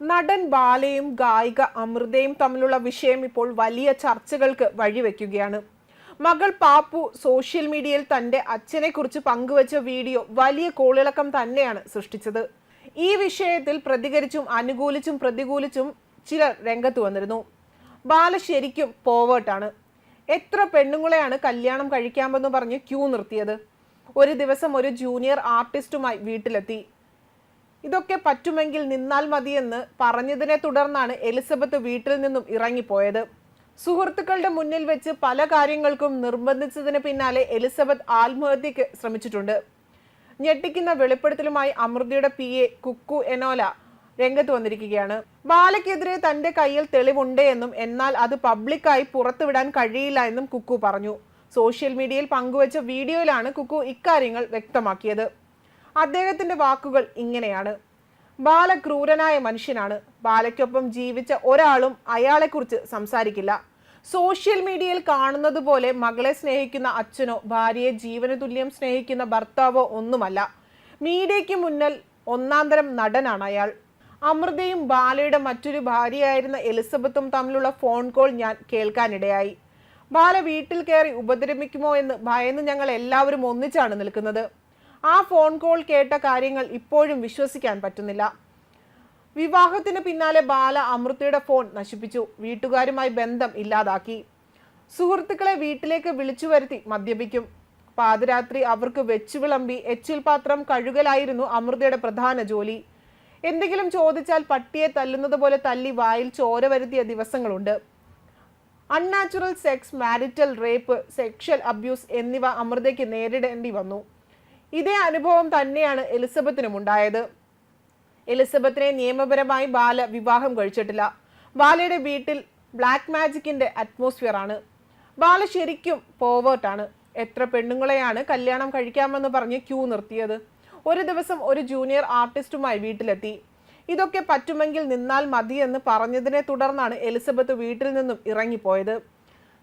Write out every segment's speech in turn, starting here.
നടൻ ബാലയും ഗായിക അമൃതയും തമ്മിലുള്ള വിഷയം ഇപ്പോൾ വലിയ ചർച്ചകൾക്ക് വഴിവെക്കുകയാണ്. മകൾ പാപ്പു സോഷ്യൽ മീഡിയയിൽ തന്റെ അച്ഛനെ കുറിച്ച് പങ്കുവച്ച വീഡിയോ വലിയ കോളിളക്കം തന്നെയാണ് സൃഷ്ടിച്ചത്. ഈ വിഷയത്തിൽ പ്രതികരിച്ചും അനുകൂലിച്ചും പ്രതികൂലിച്ചും ചിലർ രംഗത്ത് വന്നിരുന്നു. ബാല ശരിക്കും പോവേട്ടാണ് എത്ര പെണ്ണുങ്ങളെയാണ് കല്യാണം കഴിക്കാമെന്ന് പറഞ്ഞ് ക്യൂ നിർത്തിയത്? ഒരു ദിവസം ഒരു ജൂനിയർ ആർട്ടിസ്റ്റുമായി വീട്ടിലെത്തി. ഇതൊക്കെ പറ്റുമെങ്കിൽ നിന്നാൽ മതിയെന്ന് പറഞ്ഞതിനെ തുടർന്നാണ് എലിസബത്ത് വീട്ടിൽ നിന്നും ഇറങ്ങിപ്പോയത്. സുഹൃത്തുക്കളുടെ മുന്നിൽ വെച്ച് പല കാര്യങ്ങൾക്കും നിർബന്ധിച്ചതിന് പിന്നാലെ എലിസബത്ത് ആത്മഹത്യക്ക് ശ്രമിച്ചിട്ടുണ്ട്. ഞെട്ടിക്കുന്ന വെളിപ്പെടുത്തലുമായി അമൃതയുടെ പി എ കുക്കു എനോല രംഗത്ത് വന്നിരിക്കുകയാണ്. ബാലയ്ക്കെതിരെ തന്റെ കയ്യിൽ തെളിവുണ്ട് എന്നും എന്നാൽ അത് പബ്ലിക്കായി പുറത്തുവിടാൻ കഴിയില്ല എന്നും കുക്കു പറഞ്ഞു. സോഷ്യൽ മീഡിയയിൽ പങ്കുവച്ച വീഡിയോയിലാണ് കുക്കു ഇക്കാര്യങ്ങൾ വ്യക്തമാക്കിയത്. അദ്ദേഹത്തിന്റെ വാക്കുകൾ ഇങ്ങനെയാണ്. ബാലക്രൂരനായ മനുഷ്യനാണ്. ബാലയ്ക്കൊപ്പം ജീവിച്ച ഒരാളും അയാളെക്കുറിച്ച് സംസാരിക്കില്ല. സോഷ്യൽ മീഡിയയിൽ കാണുന്നത് പോലെ മകളെ സ്നേഹിക്കുന്ന അച്ഛനോ ഭാര്യയെ ജീവന തുല്യം സ്നേഹിക്കുന്ന ഭർത്താവോ ഒന്നുമല്ല. മീഡിയയ്ക്ക് മുന്നിൽ ഒന്നാന്തരം നടനാണ് അയാൾ. അമൃതയും ബാലയുടെ മറ്റൊരു ഭാര്യയായിരുന്ന എലിസബത്തും തമ്മിലുള്ള ഫോൺ കോൾ ഞാൻ കേൾക്കാനിടയായി. ബാല വീട്ടിൽ കയറി ഉപദ്രവിക്കുമോ എന്ന് ഭയന്ന് ഞങ്ങൾ എല്ലാവരും ഒന്നിച്ചാണ് നിൽക്കുന്നത്. ആ ഫോൺ കോൾ കേട്ട കാര്യങ്ങൾ ഇപ്പോഴും വിശ്വസിക്കാൻ പറ്റുന്നില്ല. വിവാഹത്തിന് പിന്നാലെ ബാല അമൃതയുടെ ഫോൺ നശിപ്പിച്ചു. വീട്ടുകാരുമായി ബന്ധം ഇല്ലാതാക്കി. സുഹൃത്തുക്കളെ വീട്ടിലേക്ക് വിളിച്ചു വരുത്തി മദ്യപിക്കും. പാതിരാത്രി അവർക്ക് വെച്ചു വിളമ്പി എച്ചിൽ പാത്രം കഴുകലായിരുന്നു അമൃതയുടെ പ്രധാന ജോലി. എന്തെങ്കിലും ചോദിച്ചാൽ പട്ടിയെ തല്ലുന്നത് പോലെ തല്ലി വായിൽ ചോര വരുത്തിയ ദിവസങ്ങളുണ്ട്. Unnatural sex marital rape sexual abuse എന്നിവ അമൃതയ്ക്ക് നേരിടേണ്ടി വന്നു. ഇതേ അനുഭവം തന്നെയാണ് എലിസബത്തിനും ഉണ്ടായത്. എലിസബത്തിനെ നിയമപരമായി ബാല വിവാഹം കഴിച്ചിട്ടില്ല. ബാലയുടെ വീട്ടിൽ ബ്ലാക്ക് മാജിക്കിന്റെ അറ്റ്മോസ്ഫിയർ ആണ്. ബാല ശരിക്കും പോവേർട്ടാണ് എത്ര പെണ്ണുങ്ങളെയാണ് കല്യാണം കഴിക്കാമെന്ന് പറഞ്ഞ് ക്യൂ നിർത്തിയത്. ഒരു ദിവസം ഒരു ജൂനിയർ ആർട്ടിസ്റ്റുമായി വീട്ടിലെത്തി. ഇതൊക്കെ പറ്റുമെങ്കിൽ നിന്നാൽ മതിയെന്ന് പറഞ്ഞതിനെ തുടർന്നാണ് എലിസബത്ത് വീട്ടിൽ നിന്നും ഇറങ്ങിപ്പോയത്.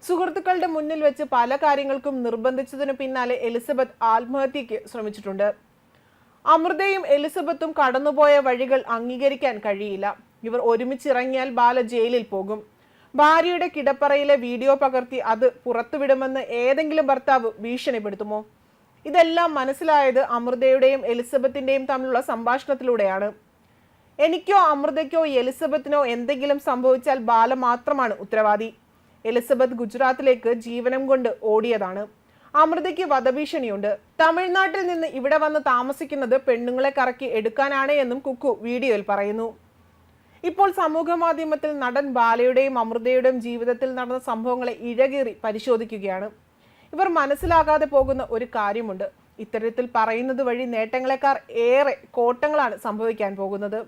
സുഹൃത്തുക്കളുടെ മുന്നിൽ വെച്ച് പല കാര്യങ്ങൾക്കും നിർബന്ധിച്ചതിനു പിന്നാലെ എലിസബത്ത് ആത്മഹത്യയ്ക്ക് ശ്രമിച്ചിട്ടുണ്ട്. അമൃതയും എലിസബത്തും കടന്നുപോയ വഴികൾ അംഗീകരിക്കാൻ കഴിയില്ല. ഇവർ ഒരുമിച്ചിറങ്ങിയാൽ ബാല ജയിലിൽ പോകും. ഭാര്യയുടെ കിടപ്പറയിലെ വീഡിയോ പകർത്തി അത് പുറത്തുവിടുമെന്ന് ഏതെങ്കിലും ഭർത്താവ് ഭീഷണിപ്പെടുത്തുമോ? ഇതെല്ലാം മനസ്സിലായത് അമൃതയുടെയും എലിസബത്തിന്റെയും തമ്മിലുള്ള സംഭാഷണത്തിലൂടെയാണ്. എനിക്കോ അമൃതയ്ക്കോ എലിസബത്തിനോ എന്തെങ്കിലും സംഭവിച്ചാൽ ബാല മാത്രമാണ് ഉത്തരവാദി. എലിസബത്ത് ഗുജറാത്തിലേക്ക് ജീവനം കൊണ്ട് ഓടിയതാണ്. അമൃതയ്ക്ക് വധഭീഷണിയുണ്ട്. തമിഴ്നാട്ടിൽ നിന്ന് ഇവിടെ വന്ന് താമസിക്കുന്നത് പെണ്ണുങ്ങളെ കറക്കി എടുക്കാനാണ് എന്നും കുക്കു വീഡിയോയിൽ പറയുന്നു. ഇപ്പോൾ സമൂഹ മാധ്യമത്തിൽ നടൻ ബാലയുടെയും അമൃതയുടെയും ജീവിതത്തിൽ നടന്ന സംഭവങ്ങളെ ഇഴകേറി പരിശോധിക്കുകയാണ്. ഇവർ മനസ്സിലാകാതെ പോകുന്ന ഒരു കാര്യമുണ്ട്. ഇത്തരത്തിൽ പറയുന്നത് വഴി നേട്ടങ്ങളെക്കാർ ഏറെ കോട്ടങ്ങളാണ് സംഭവിക്കാൻ പോകുന്നത്.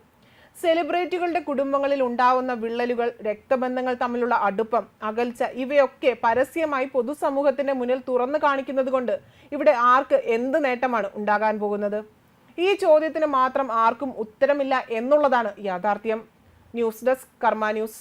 സെലിബ്രിറ്റികളുടെ കുടുംബങ്ങളിൽ ഉണ്ടാവുന്ന വിള്ളലുകൾ രക്തബന്ധങ്ങൾ തമ്മിലുള്ള അടുപ്പം അകൽച്ച ഇവയൊക്കെ പരസ്യമായി പൊതുസമൂഹത്തിന്റെ മുന്നിൽ തുറന്നു കാണിക്കുന്നത് കൊണ്ട് ഇവിടെ ആർക്ക് എന്ത് നേട്ടമാണ് ഉണ്ടാകാൻ പോകുന്നത്? ഈ ചോദ്യത്തിന് മാത്രം ആർക്കും ഉത്തരമില്ല എന്നുള്ളതാണ് യാഥാർത്ഥ്യം. News desk Karma news.